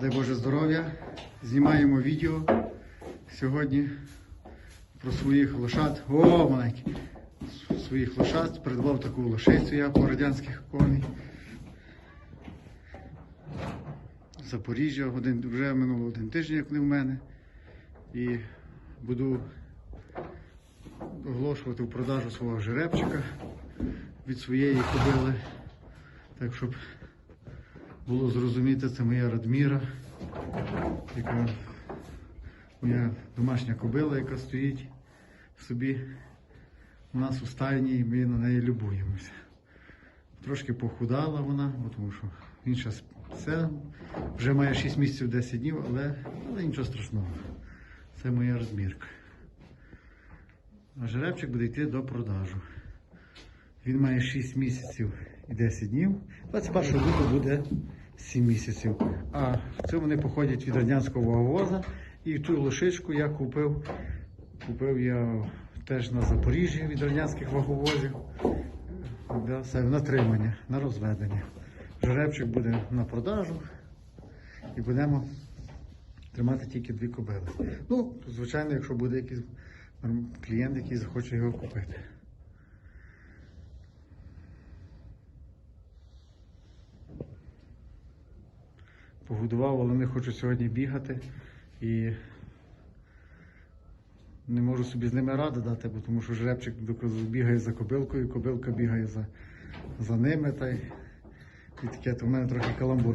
Дай Боже здоров'я. Знімаємо відео сьогодні про своїх лошад. О, маленький! Своїх лошад. Придбав таку лошицю я по радянських коней. Запоріжжя один, вже минуло один тиждень, як не в мене. І буду оголошувати в продажу свого жеребчика від своєї кобили. Так, щоб було зрозуміти, це моя Радміра, яка моя домашня кобила, яка стоїть собі у нас у стайні, і ми на неї любуємося. Трошки похудала вона, тому що інша все вже має 6 місяців 10 днів, але, але нічого страшного. Це моя розмірка. А жеребчик буде йти до продажу. Він має 6 місяців і 10 днів. 21 лютого буде 7 місяців. А в цьому вони походять від радянського ваговоза. І ту лошичку я купив. Купив я теж на Запоріжжі від радянських ваговозів. Да, на тримання, на розведення. Жеребчик буде на продажу і будемо тримати тільки дві кобили. Ну, звичайно, якщо буде якийсь клієнт, який захоче його купити. Погодував, але вони хочуть сьогодні бігати і не можу собі з ними ради дати, бо тому що жеребчик бігає за кобилкою, кобилка бігає за, за ними. Та й, і таке, то в мене трохи каламбур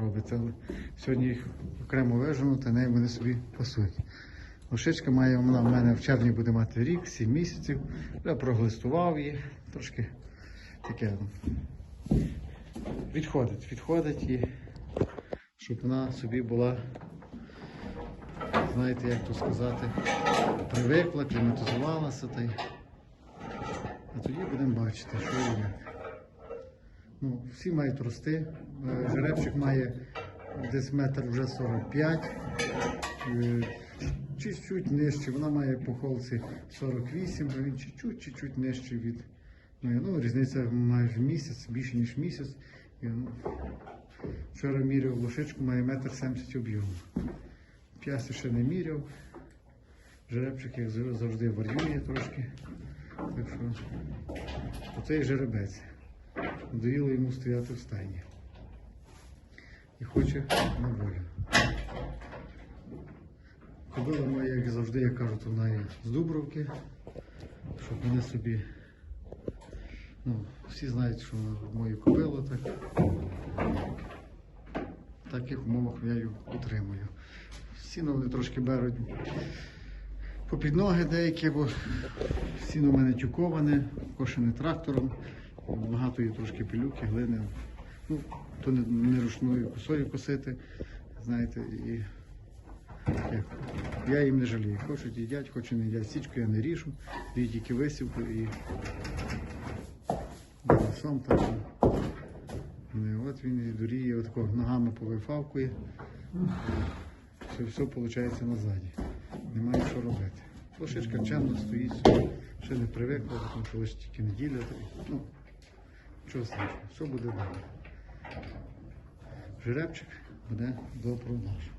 робиться. Але сьогодні їх окремо вижену, та неї вони собі пасують. Лошичка має, вона в мене в червні буде мати рік, 7 місяців. Я проглистував її, трошки таке. ну, Відходить, відходить і щоб вона собі була, знаєте, як то сказати, привикла, кліматизувалася та й. А тоді будемо бачити, що і. Ну, всі мають рости. Е, Жеребчик має десь метр вже 45, е, чуть-чуть нижче, вона має по холці 48, а він чуть-чуть, нижче від. Ну, різниця майже місяць, більше ніж місяць. І, ну, Вчора міряв лошичку, має метр 70 об'єму. П'ясі ще не міряв. Жеребчик, як завжди, варює трошки. Так що оцей жеребець. Доїло йому стояти в стайні. І хоче на волю. Кобила моя, як завжди, я кажу, то вона з Дубровки, щоб вони собі. Ну, всі знають, що мою кобилу так в таких умовах я її утримую. Сіно вони трошки беруть попід ноги деякі, бо сіно в мене тюковане, кошене трактором, багато є трошки пилюки, глини. Ну, то не, не ручною косою косити, знаєте, і я їм не жалію. Хочуть їдять, хочуть не їдять січку, я не ріжу, даю тільки висівку і голосом так. От він і дуріє, от такого ногами повифавкує. Все, все виходить назаді. Немає що робити. Лошичка чемно стоїть, ще не привикла, тому що лише тільки неділя. Ну, чого страшного, все буде добре. Жеребчик буде до продажу.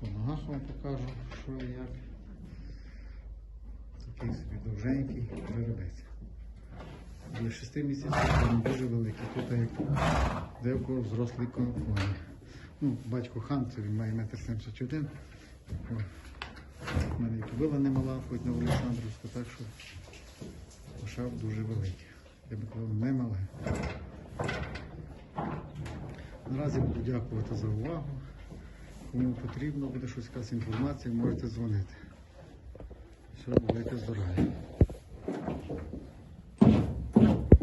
По ногах вам покажу, що і як. Такий собі довженький жеребець. Для 6 місяців він дуже великий. Тут як де в кого взрослий коні. Ну, батько хан, це він має метр 71. У мене і кобила немала, хоч на Олександрівську, так що лошав дуже великий. Я би казав, не мале. Наразі буду дякувати за увагу. Кому потрібно буде щось якась інформація, можете дзвонити. Все, бувайте здорові.